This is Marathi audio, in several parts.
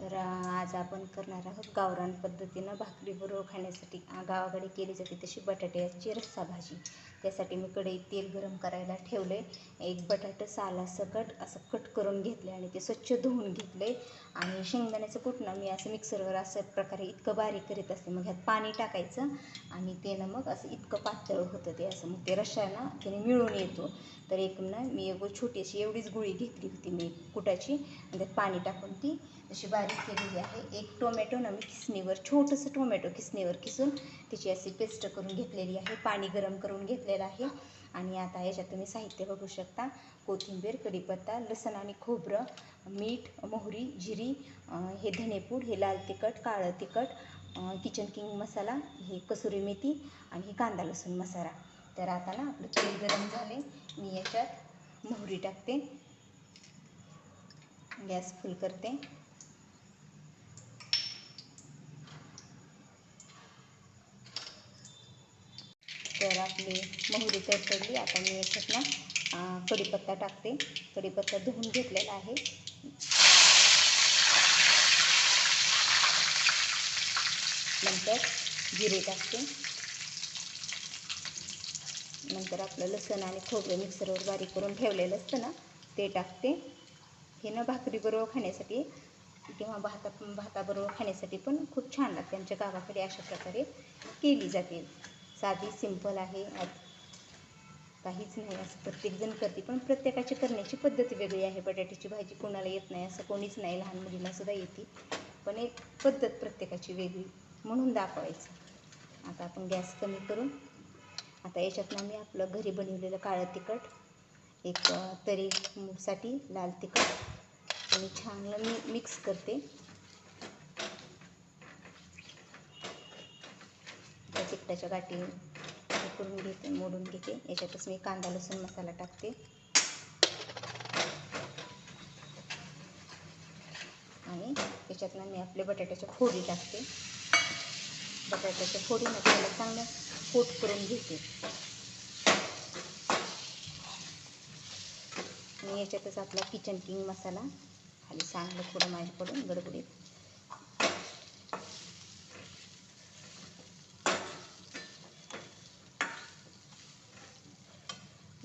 तर आज आपण करणार आहोत गावरान पद्धतीनं भाकरी बरोबर खाण्यासाठी गावाकडे केली जाते तशी बटाट्याची रस्सा भाजी त्यासाठी मी कढईत तेल गरम करायला ठेवले. एक बटाटं साला सकट असं कट करून घेतले आणि ते स्वच्छ धुवून घेतले. आणि शेंगदाण्याचं कुटणं मी असं मिक्सरवर असं प्रकारे इतकं बारीक करीत असते मग ह्यात पाणी टाकायचं आणि ते ना मग असं इतकं पातळ होतं ते असं मग ते रश्शाना त्याने मिळून येतो. तर एक ना मी एक छोटीशी एवढीच गुळी घेतली होती मी कुटाची. आणि त्यात पाणी टाकून ती अशी बारीक केलेली आहे. एक टोमॅटो ना मी किसणीवर छोटंसं टोमॅटो किसणीवर किसून त्याची अशी पेस्ट करून घेतलेली आहे. पाणी गरम करून घेतलेलं आहे. आणि आता याच्यात तुम्ही साहित्य बघू शकता. कोथिंबीर कढीपत्ता लसण आणि खोबरं मीठ मोहरी जिरी हे धनेपूड हे लाल तिखट काळं तिखट किचन किंग मसाला हे कसुरी मेथी आणि हे कांदा लसूण मसाला. तर आता ना आपलं तेल गरम झाले मी याच्यात मोहरी टाकते. गॅस फुल करते तर आपली मोहरी तडतडली आता मी याच्यात ना कढीपत्ता टाकते. कढीपत्ता धुवून घेतलेला आहे. नंतर जिरे टाकते. नंतर आपलं लसण आणि खोबरं मिक्सरवर बारीक करून ठेवलेलं असतं ना ते टाकते. हे ना भाकरीबरोबर खाण्यासाठी किंवा भाता भाताबरोबर खाण्यासाठी पण खूप छान लागते. आमच्या गावाकडे अशा प्रकारे केली जाते. साधी सिंपल आहे. काहीच नाही असं प्रत्येकजण करते पण प्रत्येकाची करण्याची पद्धत वेगळी आहे. बटाट्याची भाजी कोणाला येत नाही असं कोणीच नाही. लहान मुलीला सुद्धा येते. पण एक पद्धत प्रत्येकाची वेगळी म्हणून दाखवायचं. आता आपण गॅस कमी करून आता याच्यातनं मी आपलं घरी बनवलेलं काळं तिखट एक तरीसाठी लाल तिखट आणि छान मी मिक्स करते. त्या गाठी हे करून घेते मोडून घेते. याच्यातच मी कांदा लसूण मसाला टाकते. आणि याच्यातनं मी आपले बटाट्याच्या फोडी टाकते. बटाट्याच्या फोडीमध्ये त्याला चांगलं कोट करून घेते. मी याच्यातच आपला किचन किंग मसाला. खाली चांगलं थोडं माझ्याकडून गडबडीत.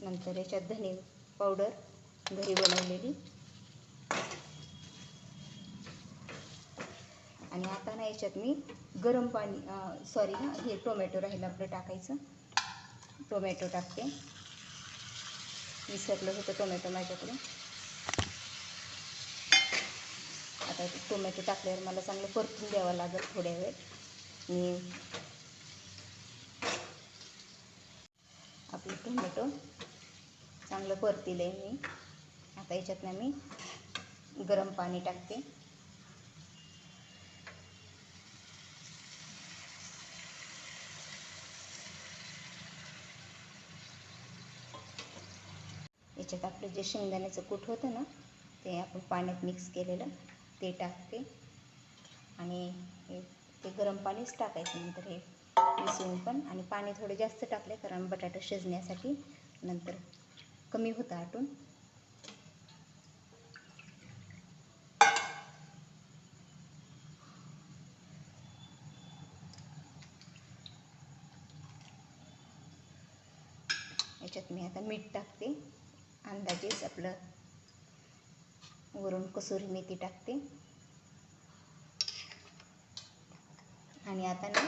नंतर याच्यात धने पावडर घरी बनवलेली. आणि आता ना याच्यात मी गरम पाणी सॉरी ना हे टोमॅटो राहील आपलं टाकायचं. टोमॅटो टाकते. विसरलं होतं टोमॅटो माझ्याकडे आता टोमॅटो टाकल्यावर मला चांगलं परतून द्यावं लागेल थोड्या वेळ. मी आपलं टोमॅटो चांगलं परतील आहे मी. आता याच्यातनं मी गरम पाणी टाकते. याच्यात आपलं जे शेंगदाण्याचं कूट होतं ना ते आपण पाण्यात मिक्स केलेलं ते टाकते. आणि हे ते गरम पाणीच टाकायचं नंतर हे मिसळून पण. आणि पाणी थोडं जास्त टाकलं कारण बटाटा शिजण्यासाठी नंतर. कमी होतं आटून याच्यात मी आता मीठ टाकते. अंदाजेच आपलं वरून कसुरी मेथी टाकते. आणि आता ना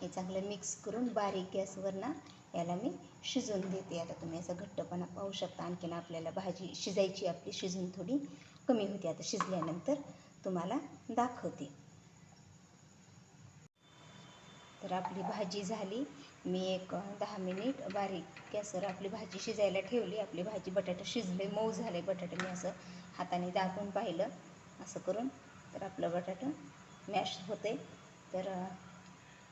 हे चांगलं मिक्स करून बारीक गॅसवर ना याला मी शिजवून देते. आता तुम्ही असं घट्टपणा पाहू शकता. आणखीन आपल्याला भाजी शिजायची आपली शिजून थोडी कमी होते. आता शिजल्यानंतर तुम्हाला दाखवते. तर आपली भाजी झाली. मी एक दहा मिनिट बारीक गॅसवर आपली भाजी शिजायला ठेवली. आपली भाजी बटाटा शिजले मऊ झाले. बटाटा मी असं हाताने दाबून पाहिलं. असं करून तर आपलं बटाटा मॅश होते तर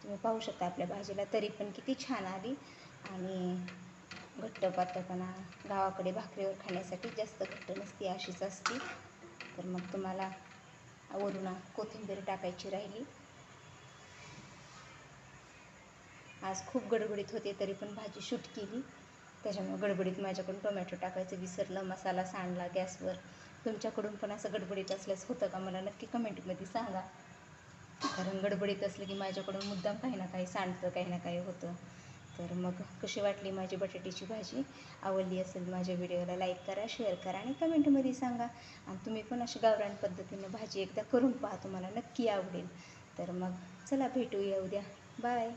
तुम्ही पाहू शकता आपल्या भाजीला तरी पण किती छान आली. आणि घट्ट पातळपणा गावाकडे भाकरीवर खाण्यासाठी जास्त घट्ट नसते अशीच असते. तर मग तुम्हाला वरून कोथिंबीर टाकायची राहिली. आज खूप गडबडीत होते तरी पण भाजी शूट केली. त्याच्यामुळे गडबडीत माझ्याकडून टोमॅटो टाकायचं विसरलं मसाला सांडला गॅसवर. तुमच्याकडून पण असं गडबडीत असल्यास होतं का? मला नक्की कमेंटमध्ये सांगा. कारण गडबडीत असलं की माझ्याकडून मुद्दाम काही ना काही सांडतं काही ना काही होतं. तर मग कशी वाटली माझी बटाट्याची भाजी? आवडली असेल माझ्या व्हिडिओला लाईक करा शेअर करा आणि कमेंटमध्ये सांगा. आणि तुम्ही पण अशी गावरान पद्धतीनं भाजी एकदा करून पहा तुम्हाला नक्की आवडेल. तर मग चला भेटूया उद्या. बाय.